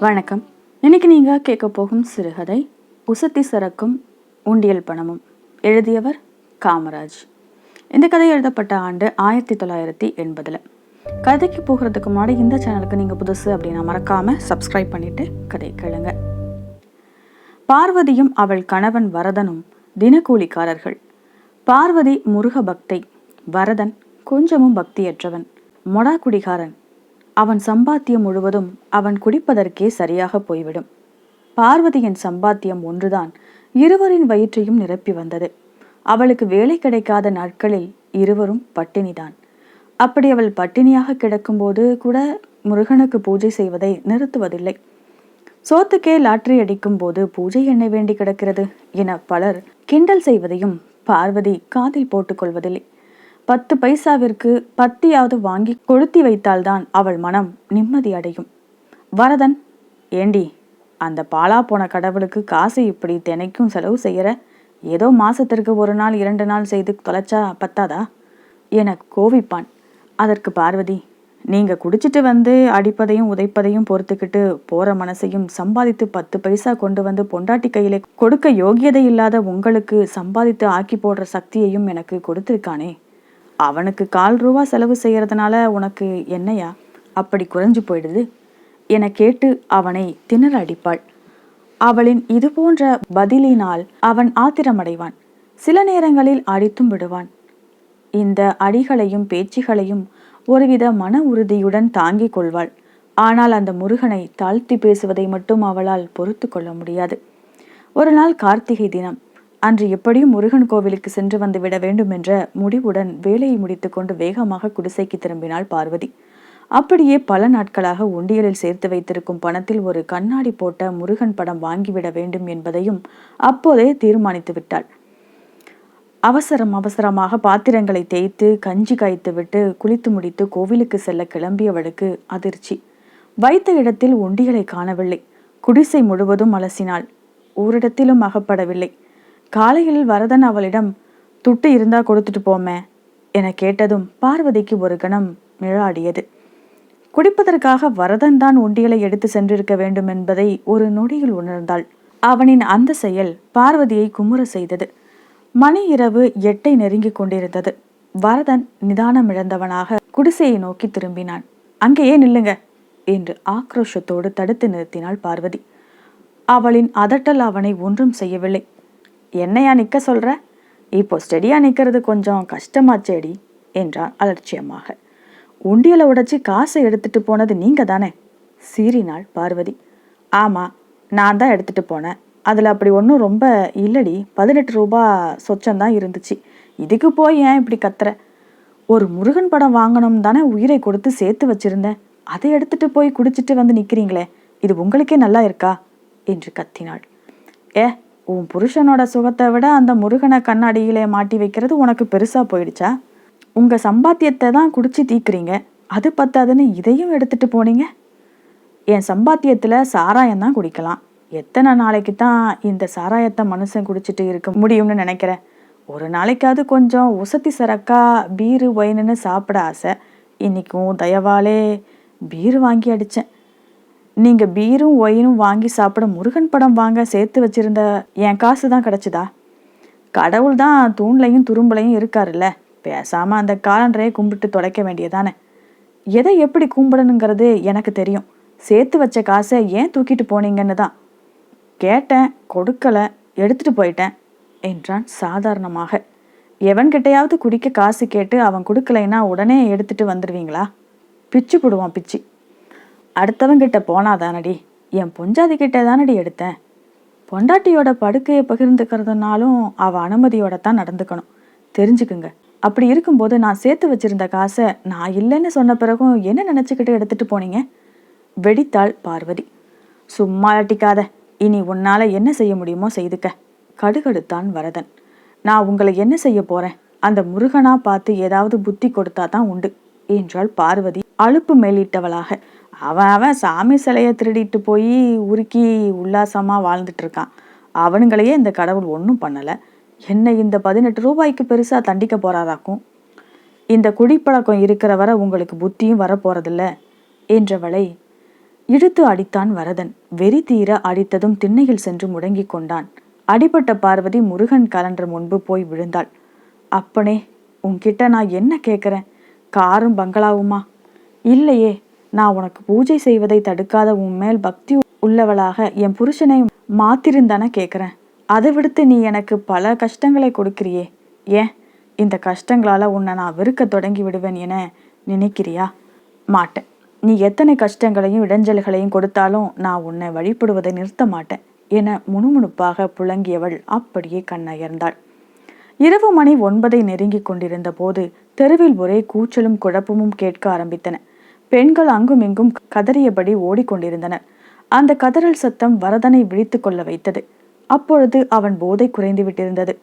வணக்கம். இன்னைக்கு நீங்கள் கேட்க போகும் சிறுகதை உசத்தி சரக்கும் உண்டியல் பணமும். எழுதியவர் காமராஜ். இந்த கதை எழுதப்பட்ட ஆண்டு ஆயிரத்தி தொள்ளாயிரத்தி எண்பதில். கதைக்கு போகிறதுக்கு முன்னாடி இந்த சேனலுக்கு நீங்கள் புதுசு அப்படின்னா மறக்காமல் சப்ஸ்கிரைப் பண்ணிவிட்டு கதை கேளுங்க. பார்வதியும் அவள் கணவன் வரதனும் தினக்கூலிக்காரர்கள். பார்வதி முருக பக்தை வரதன் கொஞ்சமும் பக்தியற்றவன். மொடா குடிகாரன் அவன் சம்பாத்தியம் முழுவதும் அவன் குடிப்பதற்கே சரியாக போய்விடும். பார்வதியின் சம்பாத்தியம் ஒன்றுதான் இருவரின் வயிற்றையும் நிரப்பி வந்தது. அவளுக்கு வேலை கிடைக்காத நாட்களில் இருவரும் பட்டினிதான். அப்படி அவள் பட்டினியாக கிடக்கும்போது கூட முருகனுக்கு பூஜை செய்வதை நிறுத்துவதில்லை. சோத்துக்கே லாட்டரி அடிக்கும் போது பூஜை என்ன வேண்டி கிடக்கிறது என பலர் கிண்டல் செய்வதையும் பார்வதி காதில் போட்டுக்கொள்வதில்லை பத்து பைசாவிற்கு பத்தியாவது வாங்கி கொளுத்தி வைத்தால்தான் அவள் மனம் நிம்மதி அடையும். வரதன் ஏண்டி அந்த பாலா போன கடவுளுக்கு காசு இப்படி தினைக்கும் செலவு செய்யற? ஏதோ மாசத்திற்கு ஒரு நாள் இரண்டு நாள் செய்து தொலைச்சா பத்தாதா? என கோவிப்பான். அதற்கு பார்வதி நீங்க குடிச்சிட்டு வந்து அடிப்பதையும் உதைப்பதையும் பொறுத்துக்கிட்டு போற மனசையும் சம்பாதித்து பத்து பைசா கொண்டு வந்து பொண்டாட்டி கையில கொடுக்க யோகியதை இல்லாத உங்களுக்கு சம்பாதித்து ஆக்கி போடுற சக்தியையும் எனக்கு கொடுத்திருக்கானே. அவனுக்கு கால் ரூபா செலவு செய்கிறதுனால உனக்கு என்னையா? அப்படி குறைஞ்சு போயிடுது. என கேட்டு அவனை திணற அடிப்பாள். அவளின் இது போன்ற பதிலினால் அவன் ஆத்திரமடைவான். சில நேரங்களில் அடித்தும் விடுவான். இந்த அடிகளையும் பேச்சுகளையும் ஒருவித மன உறுதியுடன் தாங்கிக் கொள்வாள். ஆனால் அந்த முருகனை தாழ்த்தி பேசுவதை மட்டும் அவளால் பொறுத்து கொள்ள முடியாது. ஒரு நாள் கார்த்திகை தினம். அன்று எப்படியும் முருகன் கோவிலுக்கு சென்று வந்து விட வேண்டும் என்ற முடிவுடன் வேலையை முடித்துக்கொண்டு வேகமாக குடிசைக்கு திரும்பினாள் பார்வதி. அப்படியே பல நாட்களாக உண்டியலில் சேர்த்து வைத்திருக்கும் பணத்தில் ஒரு கண்ணாடி போட்ட முருகன் படம் வாங்கிவிட வேண்டும் என்பதையும் அப்போதே தீர்மானித்து விட்டாள். அவசரம் அவசரமாக பாத்திரங்களை தேய்த்து கஞ்சி காய்த்துவிட்டு குளித்து முடித்து கோவிலுக்கு செல்ல கிளம்பியவளுக்கு அதிர்ச்சி. வைத்த இடத்தில் உண்டியலை காணவில்லை. குடிசை முழுவதும் அலசினாள். ஓரிடத்திலும் அகப்படவில்லை. காலையில் வரதன் அவளிடம் துட்டு இருந்தா கொடுத்துட்டு போமே என கேட்டதும் பார்வதிக்கு ஒரு கணம் நிழாடியது. குடிப்பதற்காக வரதன் தான் உண்டியலை எடுத்து சென்றிருக்க வேண்டும் என்பதை ஒரு நொடியில் உணர்ந்தாள். அவனின் அந்த செயல் பார்வதியை குமுற செய்தது. மணி இரவு எட்டை நெருங்கிக் கொண்டிருந்தது. வரதன் நிதானம் இழந்தவனாக குடிசையை நோக்கி திரும்பினான். அங்கேயே நில்லுங்க என்று ஆக்ரோஷத்தோடு தடுத்து நிறுத்தினாள் பார்வதி. அவளின் அதட்டல் அவனை ஒன்றும் செய்யவில்லை. என்னையா நிற்க சொல்கிற இப்போ ஸ்டெடியாக நிற்கிறது கொஞ்சம் கஷ்டமாச்சேடி என்றான் அலட்சியமாக. உண்டியலை உடைச்சி காசை எடுத்துட்டு போனது நீங்க தானே? சீறினாள் பார்வதி. ஆமாம் நான் தான் எடுத்துட்டு போனேன். அதில் அப்படி ஒன்றும் ரொம்ப இல்லடி. பதினெட்டு ரூபா சொச்சம்தான் இருந்துச்சு. இதுக்கு போய் ஏன் இப்படி கத்துற? ஒரு முருகன் படம் வாங்கணும் தானே உயிரை கொடுத்து சேர்த்து வச்சிருந்தேன். அதை எடுத்துட்டு போய் குடிச்சிட்டு வந்து நிற்கிறீங்களே இது உங்களுக்கே நல்லா இருக்கா? என்று கத்தினாள். ஏ உன் புருஷனோட சுகத்தை விட அந்த முருகனை கண்ணாடியிலே மாட்டி வைக்கிறது உனக்கு பெருசா போயிடுச்சா? உங்க சம்பாத்தியத்தை தான் குடிச்சு தீக்குறீங்க. அது பத்தாதுன்னு இதையும் எடுத்துட்டு போனீங்க? என் சம்பாத்தியத்துல சாராயம் தான் குடிக்கலாம். எத்தனை நாளைக்கு தான் இந்த சாராயத்தை மனுஷன் குடிச்சிட்டு இருக்க முடியும்னு நினைக்கிறேன் ஒரு நாளைக்காவது கொஞ்சம் உசத்தி சரக்கா பீரு ஒயின்னு சாப்பிட ஆசை. இன்னைக்கும் தயவாலே பீரு வாங்கி அடித்தேன் நீங்க பீரும் ஒயினும் வாங்கி சாப்பிட முருகன் படம் வாங்க சேர்த்து வச்சிருந்த என் காசு தான் கிடைச்சதா? கடவுள் தான் தூண்லையும் துரும்புலையும் இருக்காருல்ல. பேசாம அந்த காலண்டரையே கும்பிட்டு தொலைக்க வேண்டியதானே? எதை எப்படி கும்பிடணுங்கிறது எனக்கு தெரியும். சேர்த்து வச்ச காசை ஏன் தூக்கிட்டு போனீங்கன்னு தான். கேட்டேன் கொடுக்கல எடுத்துட்டு போயிட்டேன் என்றான் சாதாரணமாக. எவன்கிட்டையாவது குடிக்க காசு கேட்டு அவன் கொடுக்கலைன்னா உடனே எடுத்துட்டு வந்துடுவீங்களா பிச்சு போடுவான் பிச்சு. அடுத்தவங்கிட்ட போனாதானடி? என் பொஞ்சாதி கிட்ட தானடி எடுத்தேன். பொண்டாட்டியோட படுக்கையை பகிர்ந்துக்கிறதுனாலும் அவள் அனுமதியோட தான் நடந்துக்கணும். தெரிஞ்சுக்குங்க. அப்படி இருக்கும்போது நான் சேர்த்து வச்சிருந்த காசை நான் இல்லைன்னு சொன்ன பிறகும் என்ன நினச்சிக்கிட்டு எடுத்துட்டு போனீங்க? வெடித்தாள் பார்வதி. சும்மா அட்டிக்காத இனி உன்னால என்ன செய்ய முடியுமோ செய்துக்க. கடுகடுத்தான் வரதன். நான் உங்களை என்ன செய்ய போறேன்? அந்த முருகனா பார்த்து ஏதாவது புத்தி கொடுத்தா தான் உண்டு என்றாள் பார்வதி. அலுப்பு மேலிட்டவளாக. அவன் அவன் சாமி சிலையை திருடிட்டு போய் உருக்கி உல்லாசமாக வாழ்ந்துட்டு இருக்கான். அவனுங்களையே இந்த கடவுள் ஒன்றும் பண்ணலை. என்னை இந்த பதினெட்டு ரூபாய்க்கு பெருசாக தண்டிக்க போறாராக்கும்? இந்த குடிப்பழக்கம் இருக்கிற வரை உங்களுக்கு புத்தியும் வரப்போறதில்ல என்றவளை இழுத்து அடித்தான் வரதன். வெறி தீர அடித்ததும் திண்ணையில் சென்று முடங்கி கொண்டான். அடிபட்ட பார்வதி முருகன் கலண்டர் முன்பு போய் விழுந்தாள். அப்பனே உன்கிட்ட நான் என்ன கேட்குறேன் காரும் பங்களாவுமா? இல்லையே நான் உனக்கு பூஜை செய்வதை தடுக்காத உன் மேல் பக்தி உள்ளவளாக என் புருஷனை மாத்திருந்தானே கேட்குறேன் அதை விடுத்து நீ எனக்கு பல கஷ்டங்களை கொடுக்கிறியே. ஏன்? இந்த கஷ்டங்களால் உன்னை நான் வெறுக்க தொடங்கி விடுவேன் என நினைக்கிறியா? மாட்டேன். நீ எத்தனை கஷ்டங்களையும் இடைஞ்சல்களையும் கொடுத்தாலும் நான் உன்னை வழிபடுவதை நிறுத்த மாட்டேன் என முணுமுணுப்பாக புழங்கியவள் அப்படியே கண்ணயர்ந்தாள். இரவு மணி ஒன்பதை நெருங்கிக் கொண்டிருந்த போது தெருவில் ஒரே கூச்சலும் குழப்பமும் கேட்க ஆரம்பித்தன. பெண்கள் அங்குமிங்கும் கதறியபடி ஓடிக்கொண்டிருந்தனர் அந்த கதறல் சத்தம் வரதனை விழித்து கொள்ள வைத்தது. அப்பொழுது அவன் போதை குறைந்து விட்டிருந்தது.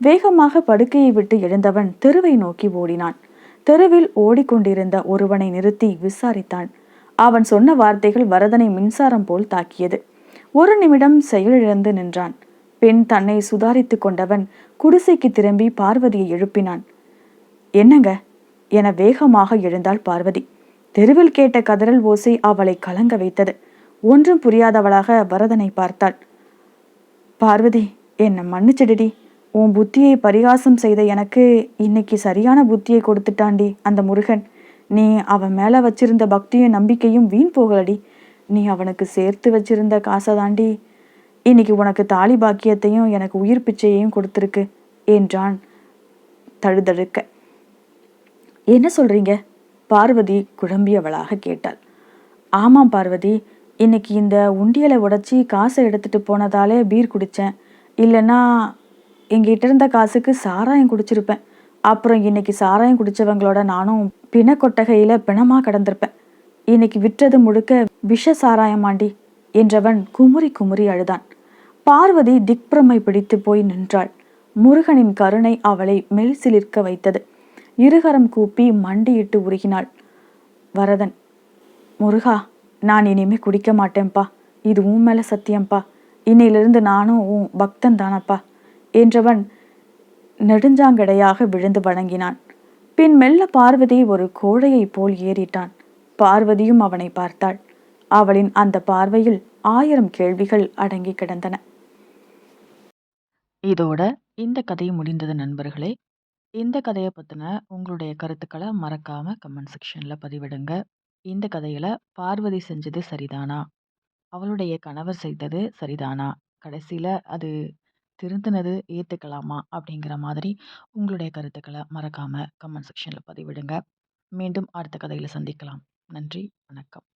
வேகமாக படுக்கையை விட்டு எழுந்தவன் தெருவை நோக்கி ஓடினான். தெருவில் ஓடிக்கொண்டிருந்த ஒருவனை நிறுத்தி விசாரித்தான். அவன் சொன்ன வார்த்தைகள் வரதனை மின்சாரம் போல் தாக்கியது. ஒரு நிமிடம் செயலிழந்து நின்றான். பெண் தன்னை சுதாரித்து கொண்டவன் குடிசைக்கு திரும்பி பார்வதியை எழுப்பினான். என்னங்க? என வேகமாக எழுந்தாள் பார்வதி. தெருவில் கேட்ட கதறல் ஓசை அவளை கலங்க வைத்தது. ஒன்றும் புரியாதவளாக வரதனை பார்த்தாள். பார்வதி என்னை மன்னிச்சிடுடி. உன் புத்தியை பரிகாசம் செய்த எனக்கு இன்னைக்கு சரியான புத்தியை கொடுத்துட்டாண்டி அந்த முருகன். நீ அவன் மேலே வச்சிருந்த பக்தியும் நம்பிக்கையும் வீண் போகலடி. நீ அவனுக்கு சேர்த்து வச்சிருந்த காசை தாண்டி இன்னைக்கு உனக்கு தாலி பாக்கியத்தையும் எனக்கு உயிர் பிச்சையையும் கொடுத்துருக்கு என்றான் தழுதழுக்க. என்ன சொல்றீங்க? பார்வதி குழம்பியவளாக கேட்டாள். ஆமாம் பார்வதி இன்னைக்கு இந்த உண்டியலை உடைச்சி காசை எடுத்துட்டு போனதாலே பீர் குடித்தேன் இல்லைன்னா எங்கிட்ட இருந்த காசுக்கு சாராயம் குடிச்சிருப்பேன். அப்புறம் இன்னைக்கு சாராயம் குடிச்சவங்களோட நானும் பிண கொட்டகையில் பிணமாக கடந்திருப்பேன். இன்னைக்கு விற்றது முழுக்க விஷ சாராயமாண்டி என்றவன் குமுறி குமுறி அழுதான். பார்வதி திக்பிரமை பிடித்து போய் நின்றாள். முருகனின் கருணை அவளை மெல் சிலிர்க்க வைத்தது. இருகரம் கூப்பி மண்டியிட்டு உருகினாள். வரதன் முருகா நான் இனிமே குடிக்க மாட்டேன்ப்பா. இது உன் மேல சத்தியம்ப்பா இன்னையிலிருந்து நானும் உன் பக்தன் தானப்பா என்றவன் நெடுஞ்சாங்கடையாக விழுந்து வணங்கினான். பின் மெல்ல பார்வதி ஒரு கோழையைப் போல் ஏறிட்டான். பார்வதியும் அவனை பார்த்தாள். அவளின் அந்த பார்வையில் ஆயிரம் கேள்விகள் அடங்கி கிடந்தன. இதோட இந்த கதை முடிந்தது நண்பர்களே. இந்த கதையை பற்றின உங்களுடைய கருத்துக்களை மறக்காம கமெண்ட் செக்ஷனில் பதிவிடுங்க. இந்த கதையில பார்வதி செஞ்சது சரிதானா? அவளுடைய கணவர் செய்தது சரிதானா? கடைசியில அது திருந்தினது ஏற்றுக்கலாமா அப்படிங்கிற மாதிரி உங்களுடைய கருத்துக்களை மறக்காமல் கமெண்ட் செக்ஷனில் பதிவிடுங்க. மீண்டும் அடுத்த கதையில் சந்திக்கலாம். நன்றி வணக்கம்.